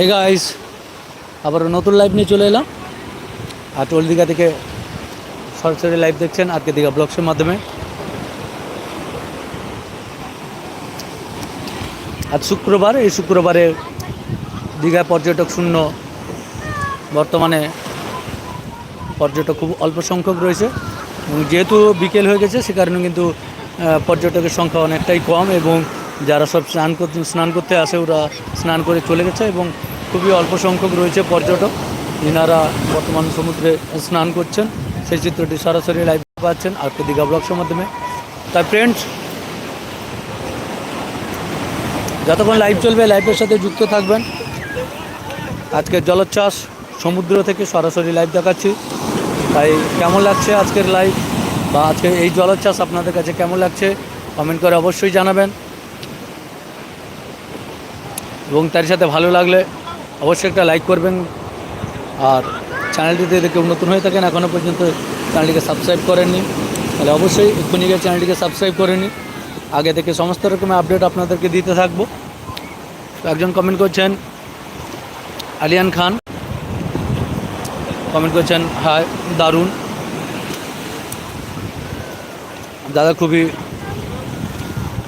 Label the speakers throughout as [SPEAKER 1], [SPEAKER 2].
[SPEAKER 1] Hey guys আবার নতুন live নিয়ে চলে এলাম। আর টোল দীঘা থেকে সরাসরি লাইভ দেখছেন আজকে দীঘা ব্লগসের মাধ্যমে। আজ শুক্রবার, এই শুক্রবারে দীঘা পর্যটক শূন্য। বর্তমানে পর্যটক খুব অল্প সংখ্যক রয়েছে। যেহেতু বিকেল হয়ে গেছে, সে কারণে কিন্তু পর্যটকের সংখ্যা অনেকটাই কম এবং যারা সব স্নান করতে স্নান করতে আসে, ওরা স্নান করে চলে গেছে এবং খুবই অল্প সংখ্যক রয়েছে পর্যটক। যিনারা বর্তমান সমুদ্রে স্নান করছেন। সেই চিত্রটি সরাসরি লাইভ পাচ্ছেন আজকে দীঘা ব্লগসের মাধ্যমে। তাই ফ্রেন্ডস যতক্ষণ লাইভ চলবে লাইভের সাথে যুক্ত থাকবেন। আজকে জলোচ্ছ্বাস সমুদ্র থেকে সরাসরি লাইভ দেখাচ্ছি। তাই কেমন লাগছে আজকের লাইভ বা আজকে এই জলোচ্ছ্বাস আপনাদের কাছে কেমন লাগছে কমেন্ট করে অবশ্যই জানাবেন। এবং তার সাথে ভালো লাগলে অবশ্যই একটা লাইক করবেন। আর চ্যানেলটিতে যদি কেউ নতুন হয়ে থাকেন এখনও পর্যন্ত চ্যানেলটিকে সাবস্ক্রাইব করেননি, তাহলে অবশ্যই এক্ষুনি গিয়ে চ্যানেলটিকে সাবস্ক্রাইব করে নিন আগে থেকে সমস্ত রকমের আপডেট আপনাদেরকে দিতে থাকব। তো একজন কমেন্ট করছেন, আলিয়ান খান। কমেন্ট করছেন হাই দারুণ। দাদা খুবই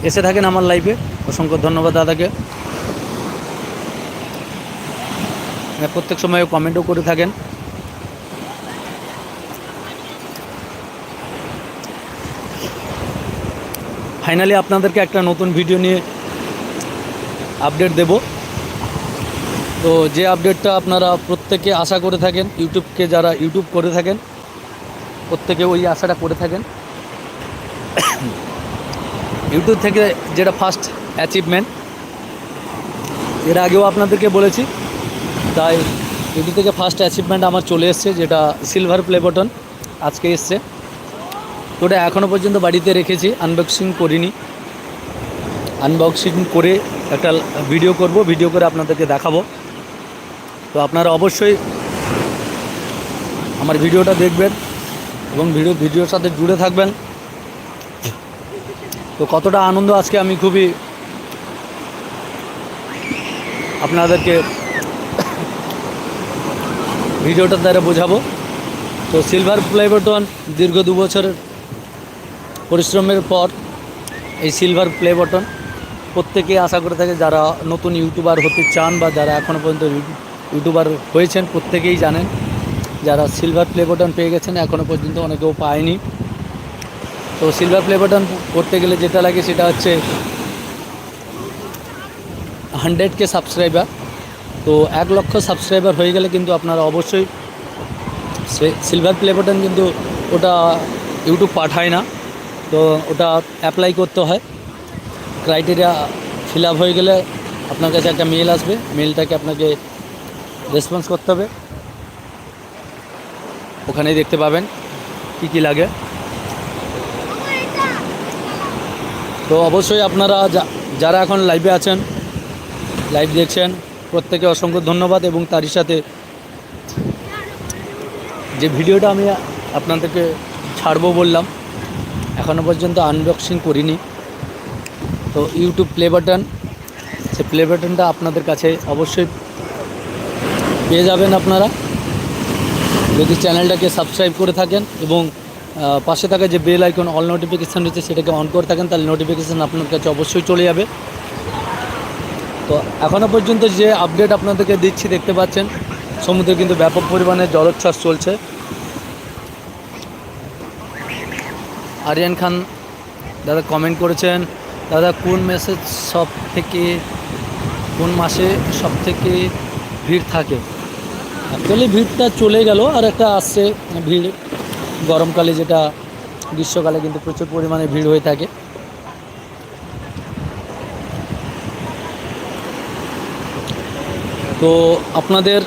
[SPEAKER 1] এসে থাকেন আমার লাইফে অসংখ্য ধন্যবাদ দাদাকে। প্রত্যেক সময় কমেন্টও করে থাকেন। ফাইনালি আপনাদেরকে একটা নতুন ভিডিও নিয়ে আপডেট দেব। তো যে আপডেটটা আপনারা প্রত্যেকে আশা করে থাকেন, ইউটিউবকে যারা ইউটিউব করে থাকেন, প্রত্যেকে ওই আশাটা করে থাকেন। ইউটিউব থেকে যেটা ফার্স্ট অ্যাচিভমেন্ট এর আগেও আপনাদেরকে বলেছি তাই এটি থেকে ফার্স্ট অ্যাচিভমেন্ট আমার চলে এসছে, যেটা সিলভার প্লে বটন আজকে এসছে। তো ওটা এখনও পর্যন্ত বাড়িতে রেখেছি আনবক্সিং করিনি। আনবক্সিং করে একটা ভিডিও করব ভিডিও করে আপনাদেরকে দেখাবো। তো আপনারা অবশ্যই আমার ভিডিওটা দেখবেন এবং ভিডিও ভিডিওর সাথে জুড়ে থাকবেন। তো কতটা আনন্দ আজকে আমি খুবই আপনাদেরকে ভিডিওটার দ্বারা বোঝাবো। তো সিলভার প্লে বটন দীর্ঘ দু বছরের পরিশ্রমের পর এই সিলভার প্লে বটন প্রত্যেকেই আশা করে থাকে যারা নতুন ইউটিউবার হতে চান বা যারা এখনও পর্যন্ত ইউটিউবার হয়েছেন, প্রত্যেকেই জানেন যারা সিলভার প্লে বটন পেয়ে গেছেন এখনও পর্যন্ত অনেকেও পায়নি। তো সিলভার প্লে বাটন করতে গেলে যেটা লাগে সেটা হচ্ছে হান্ড্রেড কে সাবস্ক্রাইবার তো এক লক্ষ সাবস্ক্রাইবার হয়ে গেলে কিন্তু আপনারা অবশ্যই সিলভার প্লে বাটন কিন্তু ওটা ইউটিউব পাঠায় না। তো ওটা অ্যাপ্লাই করতে হয়। ক্রাইটেরিয়া ফিল হয়ে গেলে আপনার কাছে একটা মেল আসবে। মেলটাকে আপনাকে রেসপন্স করতে হবে। ওখানেই দেখতে পাবেন কী কী লাগে। তো অবশ্যই আপনারা যারা এখন লাইভে আছেন লাইভ দেখছেন প্রত্যেকে অসংখ্য ধন্যবাদ এবং তারই সাথে যে ভিডিওটা আমি আপনাদেরকে ছাড়বো বললাম এখনও পর্যন্ত আনবক্সিং করিনি। তো ইউটিউব প্লে বাটন সে প্লে বাটনটা আপনাদের কাছে অবশ্যই পেয়ে যাবেন আপনারা। যদি চ্যানেলটাকে সাবস্ক্রাইব করে থাকেন এবং পাশে থাকা যে বেল আইকন অল নোটিফিকেশান রয়েছে, সেটাকে অন করে থাকেন, তাহলে নোটিফিকেশান আপনার কাছে অবশ্যই চলে যাবে। তো এখনও পর্যন্ত যে আপডেট আপনাদেরকে দিচ্ছি, দেখতে পাচ্ছেন, সমুদ্রে কিন্তু ব্যাপক পরিমাণে জলোচ্ছ্বাস চলছে। আরিয়ান খান দাদা কমেন্ট করেছেন, দাদা, কোন মেসেজ সব থেকে কোন মাসে সব থেকে ভিড় থাকে? অ্যাকচুয়ালি ভিড়টা চলে গেল, আর একটা আসছে, ভিড়, গরমকালে যেটা, গ্রীষ্মকালে কিন্তু প্রচুর পরিমাণে ভিড় হয়ে থাকে। তো আপনাদের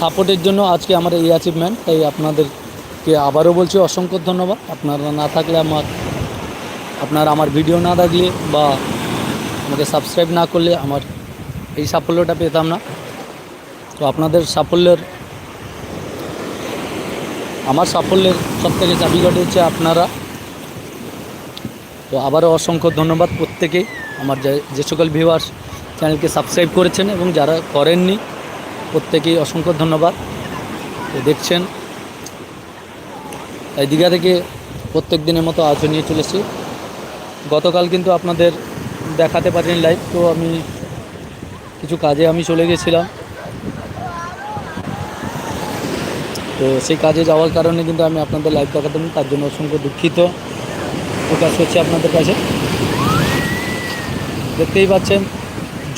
[SPEAKER 1] সাপোর্টের জন্য আজকে আমার এই অ্যাচিভমেন্ট তাই আপনাদেরকে আবারও বলছি অসংখ্য ধন্যবাদ। আপনারা না থাকলে আমার, আপনারা আমার ভিডিও না দেখলে বা আমাকে সাবস্ক্রাইব না করলে আমার এই সাফল্যটা পেতাম না। তো আপনাদের সাফল্যের, আমার সাফল্যের সব থেকে চাবিকাঠি হচ্ছে আপনারা। তো আবারও অসংখ্য ধন্যবাদ প্রত্যেকেই, আমার যে যে সকল ভিউয়ার্স চ্যানেলকে সাবস্ক্রাইব করেছেন এবং যারা করেননি, প্রত্যেকেই অসংখ্য ধন্যবাদ। তো দেখছেন তাই দীঘা থেকে প্রত্যেক দিনের মতো আজও নিয়ে চলেছি গতকাল কিন্তু আপনাদের দেখাতে পারিনি লাইভ তো আমি কিছু কাজে আমি চলে গেছিলাম। তো সেই কাজে যাওয়ার কারণে কিন্তু আমি আপনাদের লাইভ দেখাতে তার জন্য অসংখ্য দুঃখিত প্রকাশ করছি আপনাদের কাছে। দেখতেই পাচ্ছেন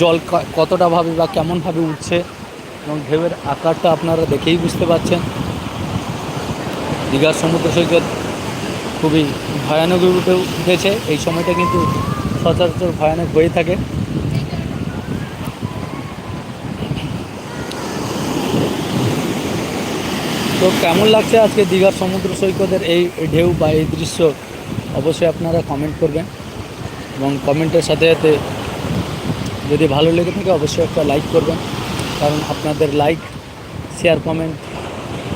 [SPEAKER 1] জল কতটা ভাবে বা কেমনভাবে উঠছে এবং ঢেউয়ের আকারটা আপনারা দেখেই বুঝতে পারছেন। দীঘার সমুদ্র সৈকত খুবই ভয়ানক রূপে উঠেছে। এই সময়টা কিন্তু সচরাচর ভয়ানক হয়ে থাকে। তো কেমন লাগছে আজকে দীঘার সমুদ্র সৈকতের এই ঢেউ বা এই দৃশ্য? অবশ্যই আপনারা কমেন্ট করবেন এবং কমেন্টের সাথে সাথে যদি ভালো লেগে থাকে অবশ্যই একটা লাইক করবেন। কারণ আপনাদের লাইক শেয়ার কমেন্ট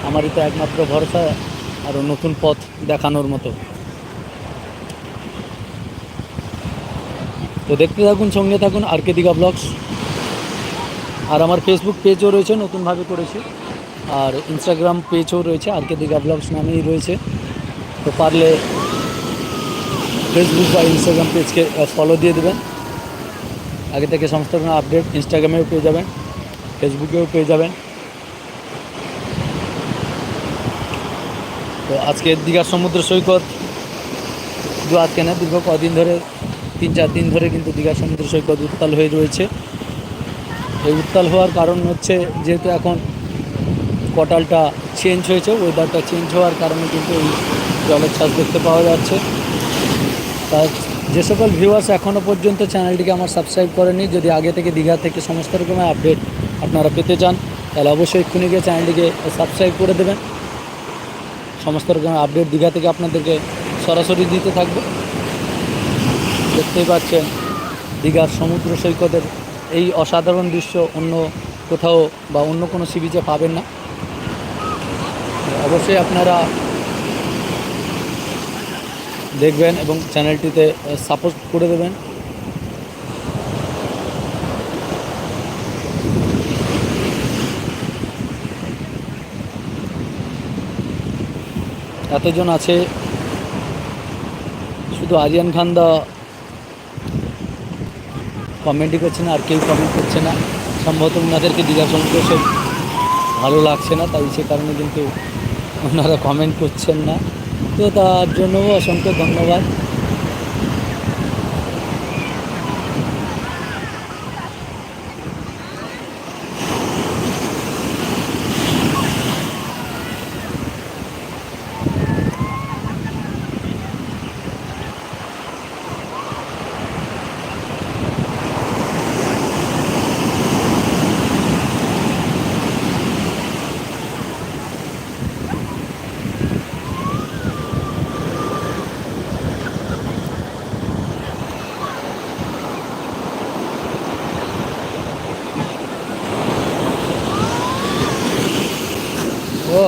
[SPEAKER 1] আমারই তো একমাত্র ভরসা আরও নতুন পথ দেখানোর মতো। তো দেখতে থাকুন, সঙ্গে থাকুন আর কে দীঘা ব্লগস। আর আমার ফেসবুক পেজও রয়েছে, নতুনভাবে করেছি। আর ইনস্টাগ্রাম পেজও রয়েছে আর কে দীঘা ব্লগস নামেই রয়েছে। তো পারলে ফেসবুক বা ইনস্টাগ্রাম পেজকে ফলো দিয়ে দেবেন। আগে থেকে সমস্ত রকম আপডেট ইনস্টাগ্রামেও পেয়ে যাবেন ফেসবুকেও পেয়ে যাবেন। তো আজকে দীঘার সমুদ্র সৈকত শুধু আজকে না, দীর্ঘ কদিন ধরে, তিন চার দিন ধরে কিন্তু দীঘার সমুদ্র সৈকত উত্তাল হয়ে রয়েছে। এই উত্তাল হওয়ার কারণ হচ্ছে, যেহেতু এখন কটালটা চেঞ্জ হয়েছে ওয়েদারটা চেঞ্জ হওয়ার কারণে কিন্তু এই জলের ছাঁচ দেখতে পাওয়া যাচ্ছে। তার যে সকল ভিউয়ার্স এখনও পর্যন্ত চ্যানেলটিকে আমার সাবস্ক্রাইব করেনি, যদি আগে থেকে দীঘা থেকে সমস্ত রকমের আপডেট আপনারা পেতে চান, তাহলে অবশ্যই এক্ষুনি গিয়ে চ্যানেলটিকে সাবস্ক্রাইব করে দেবেন। সমস্ত রকমের আপডেট দীঘা থেকে আপনাদেরকে সরাসরি দিতে থাকবে। দেখতেই পাচ্ছেন, দীঘার সমুদ্র সৈকতের এই অসাধারণ দৃশ্য অন্য কোথাও বা অন্য কোনো সি বিচে পাবেন না। অবশ্যই আপনারা দেখবেন এবং চ্যানেলটিতে সাপোর্ট করে দেবেন। এতজন আছে। শুধু আরিয়ান খান দা কমেন্টই করছে না, আর কেউ কমেন্ট করছে না। সম্ভবত ওনাদেরকে দীঘা সমুদ্র সব ভালো লাগছে না, তাই সে কারণে কিন্তু ওনারা কমেন্ট করছেন না। তো তার জন্য অসংখ্য ধন্যবাদ ও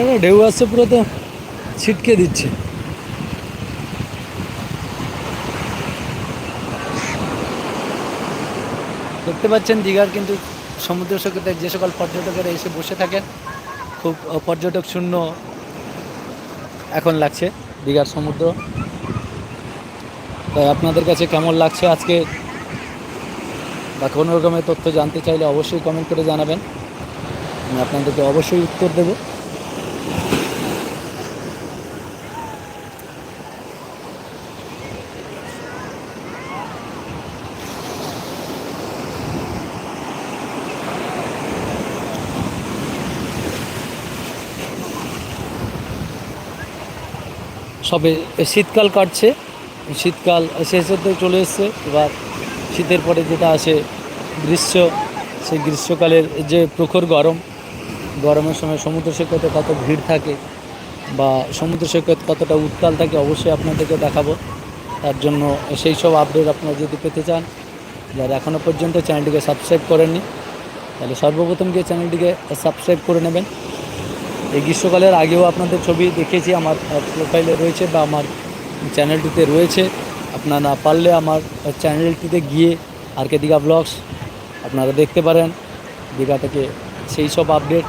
[SPEAKER 1] এখন ঢেউ আসছে পুরো তো। ছিটকে দিচ্ছে। দেখতে পাচ্ছেন, দীঘার কিন্তু সমুদ্র সৈকতে যে সকল পর্যটকেরা এসে বসে থাকেন, খুব পর্যটক শূন্য এখন লাগছে দীঘার সমুদ্র। তাই আপনাদের কাছে কেমন লাগছে আজকে? বা কোনো রকমের তথ্য জানতে চাইলে অবশ্যই কমেন্ট করে জানাবেন। আমি আপনাদেরকে অবশ্যই উত্তর দেব। সবে শীতকাল কাটছে। শীতকাল শেষ হতে চলে এসছে। এবার শীতের পরে যেটা আসে গ্রীষ্ম, সেই গ্রীষ্মকালের যে প্রখর গরম, গরমের সময় সমুদ্র সৈকতে কত ভিড় থাকে বা সমুদ্র সৈকত কতটা উত্তাল থাকে অবশ্যই আপনাদেরকে দেখাবো। তার জন্য সেই সব আপডেট আপনারা যদি পেতে চান, যারা এখনও পর্যন্ত চ্যানেলটিকে সাবস্ক্রাইব করেননি, তাহলে সর্বপ্রথম গিয়ে চ্যানেলটিকে সাবস্ক্রাইব করে নেবেন। এই গ্রীষ্মকালের আগেও আপনাদের ছবি দেখেছি, আমার প্রোফাইলে রয়েছে বা আমার চ্যানেলটিতে রয়েছে। আপনারা না পারলে আমার চ্যানেলটিতে গিয়ে আর কে দীঘা ব্লগস আপনারা দেখতে পারেন। দীঘা থেকে সেই সব আপডেট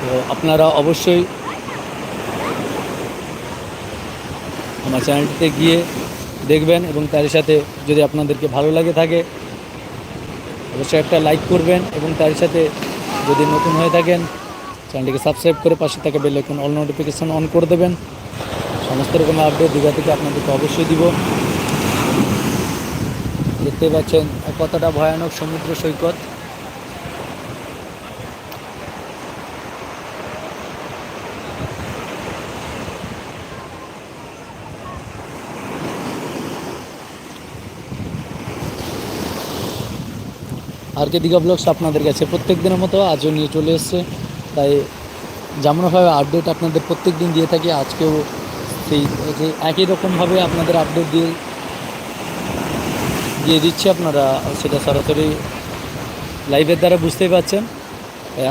[SPEAKER 1] তো আপনারা অবশ্যই আমার চ্যানেলটিতে গিয়ে দেখবেন এবং তার সাথে যদি আপনাদেরকে ভালো লাগে থাকে, অবশ্যই একটা লাইক করবেন এবং তার সাথে যদি নতুন হয়ে থাকেন, চ্যানেলটিকে সাবস্ক্রাইব করে পাশে থাকা bell icon all notification on করে দেবেন। সমস্ত রকমের আপডেট দীঘা থেকে আপনাদেরকে অবশ্যই দিব। দেখতে পাচ্ছেন কতটা ভয়ানক সমুদ্র সৈকত। আর কে দীঘা ব্লগস আপনাদের কাছে প্রত্যেক দিনের মতো আজও নিয়ে চলে এসছে। তাই যেমনভাবে আপডেট আপনাদের প্রত্যেক দিন দিয়ে থাকি, আজকেও সেই একই রকমভাবে আপনাদের আপডেট দিয়ে দিয়ে দিচ্ছি আপনারা, সেটা সরাসরি লাইভের দ্বারা বুঝতেই পারছেন।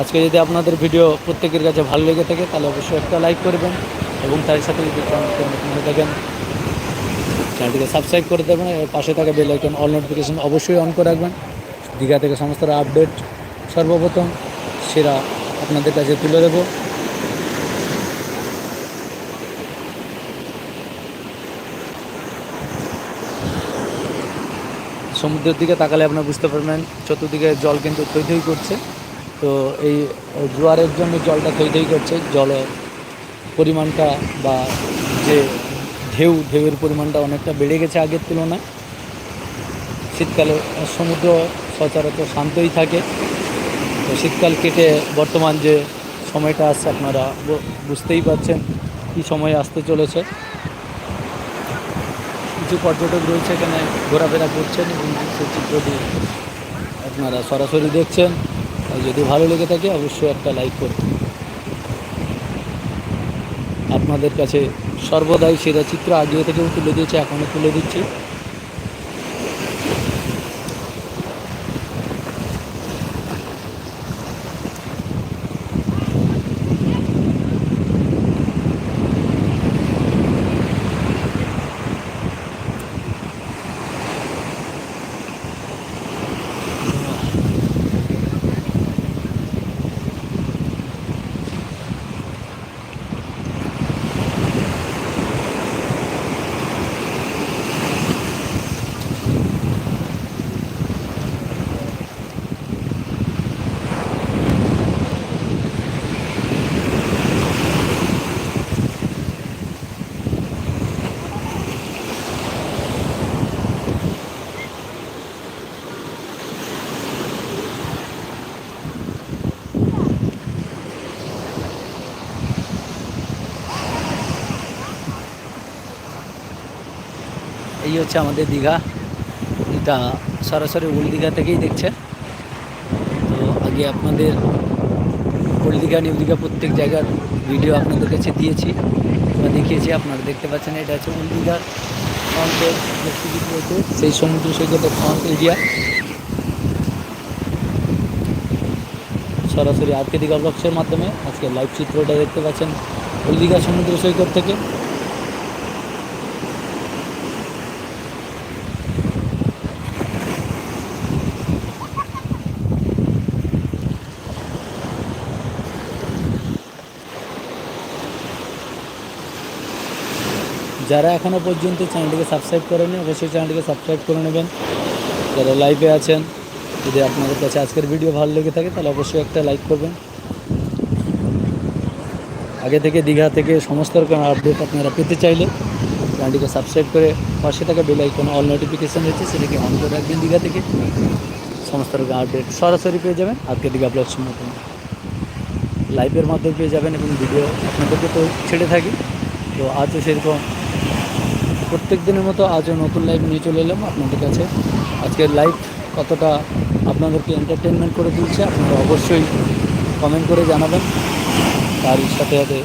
[SPEAKER 1] আজকে যদি আপনাদের ভিডিও প্রত্যেকের কাছে ভালো লেগে থাকে, তাহলে অবশ্যই একটা লাইক করবেন এবং তার সাথে যদি হয়ে থাকেন চ্যানেলটিকে সাবস্ক্রাইব করে দেবেন পাশে থাকা বেল আইকন অল নোটিফিকেশন অবশ্যই অন করে রাখবেন। দীঘা থেকে সমস্ত আপডেট সর্বপ্রথম সেরা আপনাদের কাছে তুলে দেবো। সমুদ্রের দিকে তাকালে আপনারা বুঝতে পারবেন, চতুর্দিকে জল কিন্তু থই করছে। তো এই জোয়ারের জন্য জলটা থই করছে জল পরিমাণটা বা যে ঢেউ, ঢেউয়ের পরিমাণটা অনেকটা বেড়ে গেছে আগের তুলনায়। শীতকালে সমুদ্র সচরাচর শান্তই থাকে। তো শীতকাল কেটে বর্তমান যে সময়টা আসছে আপনারা বুঝতেই পারছেন কী সময় আসতে চলেছে। কিছু পর্যটক রয়েছে এখানে, ঘোরাফেরা করছেন এবং সেই চিত্রটি আপনারা সরাসরি দেখছেন। আর যদি ভালো লেগে থাকে, অবশ্যই একটা লাইক করুন। আপনাদের কাছে সর্বদাই সেরা চিত্র আগে থেকেও তুলে দিয়েছে, এখনও তুলে দিচ্ছি। এই হচ্ছে আমাদের দীঘা। এটা সরাসরি ওল্ড দীঘা থেকেই দেখছেন। তো আগে আপনাদের ওল্ড দীঘা, নিউ দীঘা প্রত্যেক জায়গার ভিডিও আপনাদের কাছে দিয়েছি। বা দেখিয়েছি, আপনারা দেখতে পাচ্ছেন, এটা হচ্ছে ওল্ড দীঘার সেই সমুদ্র সৈকতের ফ্রন্ট এরিয়া সরাসরি আরকে দীঘা ব্লগসের মাধ্যমে আজকে লাইভ চিত্রটা দেখতে পাচ্ছেন। ওল্ড দীঘা সমুদ্র সৈকত থেকে। যারা এখনও পর্যন্ত চ্যানেলটিকে সাবস্ক্রাইব করেনি, অবশ্যই চ্যানেলটিকে সাবস্ক্রাইব করে নেবেন। যারা লাইভে আছেন, যদি আপনাদের কাছে আজকের ভিডিও ভালো লেগে থাকে, তাহলে অবশ্যই একটা লাইক করবেন। আগে থেকে দীঘা থেকে সমস্ত রকম আপডেট আপনারা পেতে চাইলে চ্যানেলটিকে সাবস্ক্রাইব করে পাশে থাকা বেল আইকন অল নোটিফিকেশান রয়েছে, সেটাকে অন করে রাখবেন দীঘা থেকে। সমস্ত রকম আপডেট সরাসরি পেয়ে যাবেন। আজকে দীঘা ব্লগ মতন লাইভের মাধ্যমে পেয়ে যাবেন এবং ভিডিও আপনাদেরকে তো ছেড়ে থাকি। তো আজও সেরকম প্রত্যেক দিনের মতো আজও নতুন লাইভ নিয়ে চলে এলাম। আপনাদের কাছে আজকের লাইভ কতটা আপনাদেরকে এন্টারটেনমেন্ট করে তুলছে, আপনারা অবশ্যই কমেন্ট করে জানাবেন। তার সাথে সাথে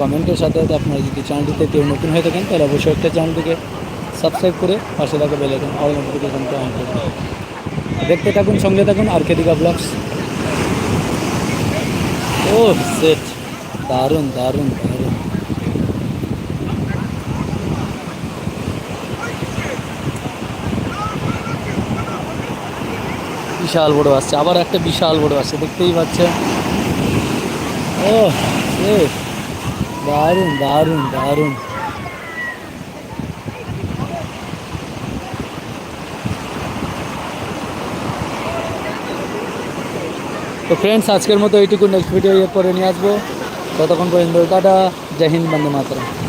[SPEAKER 1] কমেন্টের সাথে সাথে আপনারা যদি চ্যানেলটিতে কেউ নতুন হয়ে থাকেন, তাহলে অবশ্যই একটা চ্যানেলটিকে সাবস্ক্রাইব করে পাশে থাকা বেলাইকন অল নোটিফিকেশনটা অন করবেন দেখতে থাকুন, সঙ্গে থাকুন, আর কেদিকা ব্লগস ও সেট দারুণ দারুণ। বিশাল বড় আসছে, আবার একটা বিশাল বড় আসছে, দেখতেই পাচ্ছেন। ও দারুণ দারুণ দারুণ। তো ফ্রেন্ডস আজকের মতো এইটুকু নেক্সট ভিডিও ইয়ে করে নিয়ে আসব। ততক্ষণ পর্যন্ত, টাটা, জয় হিন্দ, বন্দে মাতরম।